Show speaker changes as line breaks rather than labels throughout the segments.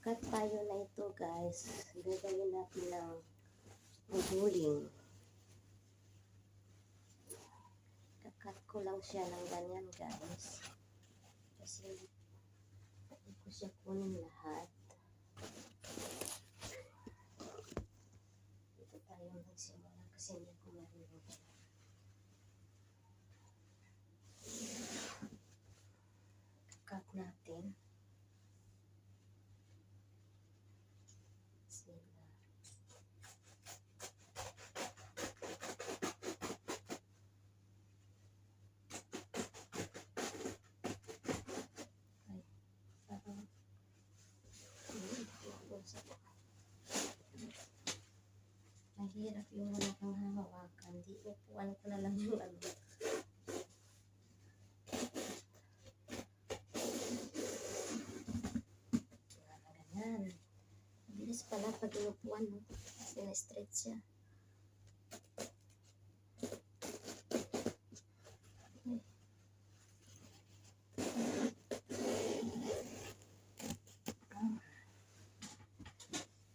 Kakat tayo na ito guys. Gagawin natin ng bubuling. Kakat ko lang siya ng ganyan guys. Kasi hindi ko siya kunin lahat. Dito tayo magsimula kasi hindi ko marunong. Kakat natin. Sila. Ay, parang hindi ko sa Mahirap yung wala kang hahawakan. Di upuan ko na lang yung ano. Ganyan. Bilis pala pag inupuan, no? Sinestretch siya. Ay.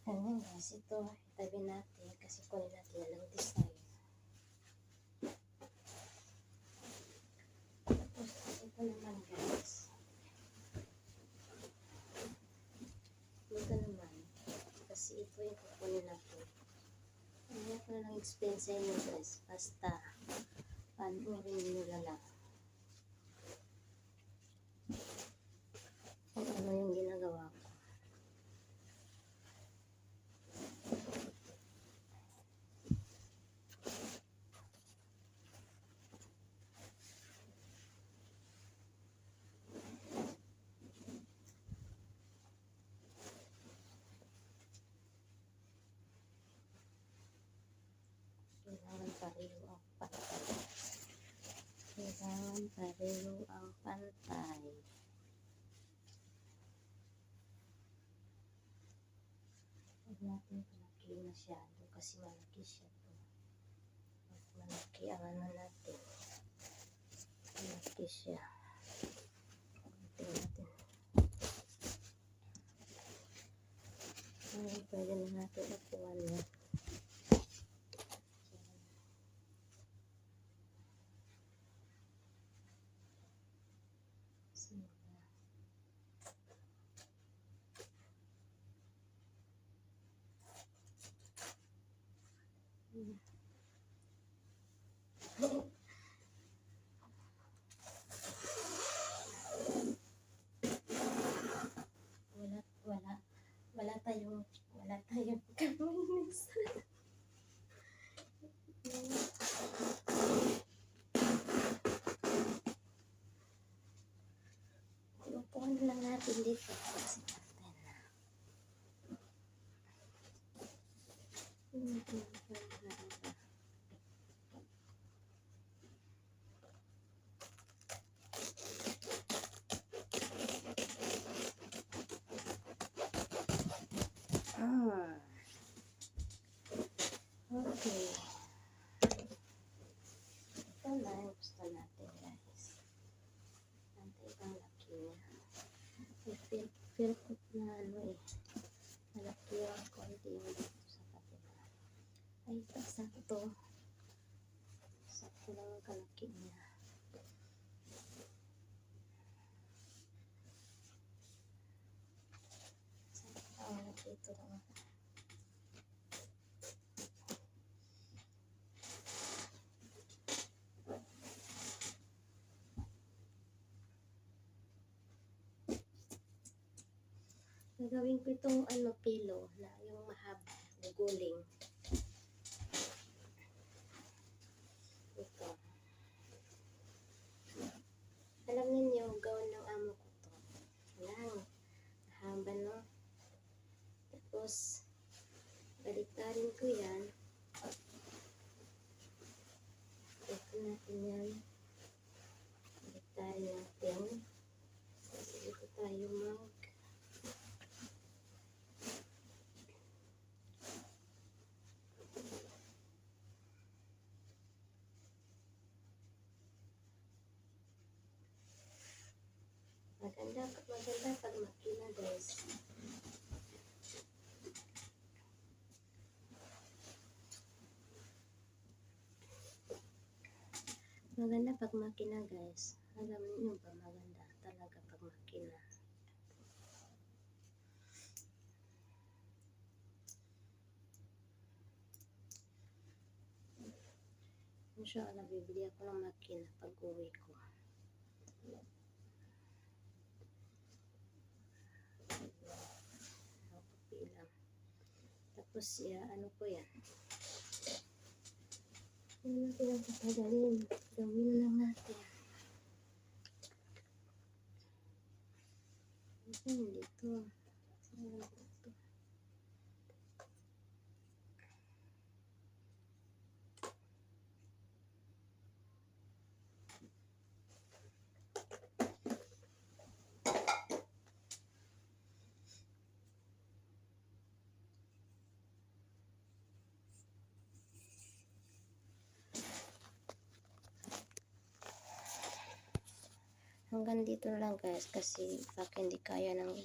Ah. Guys, ito, itabi natin kasi kunin natin na lang design. Tapos, ito naman, guys. Ito naman, kasi ito yung kukunin natin. Ano ko lang explain sa inyo, guys. Basta, panoorin nyo na lang. Kung ano yung ginagawa ko. Kailangan pareho ang pantay. Kailangan pareho ang pantay. Huwag natin palaki masyado kasi malaki siya to. Pag malaki ang ano natin. Malaki siya. Tingnan natin. Ay, pwede na natin upuan yan. Sila. Hmm. wala wala wala tayong wala tayong kaminis. Iupuan na lang natin dito kasi natin na. Ah. Okay. Ito na yung gusto natin guys. Nantay bang laki niya. May feel, ko na ano eh. Malaki yung konti yung dito sa kabila. Ay, ito sakto. Sakto lang ang kalaki niya. Sakto ang dito lang. Gagawin ko itong ano pilo na yung mahaba, guguling. Ito. Alam niyo gawin ng amo ko to. Lang. Mahaba no. Tapos, baliktarin ko yan. Ito natin yan. Baliktarin natin. Kasi Maganda, maganda pag makina guys. Maganda pag makina guys. Alam niyo ba maganda talaga pag makina. Inshallah, bibili ako ng makina pag uwi ko. Tapos, ya, ano po yan? Hindi natin ang patagalin. Gawin lang natin. Ayan, dito. Ayan, Hanggang dito lang guys kasi baka hindi kaya ng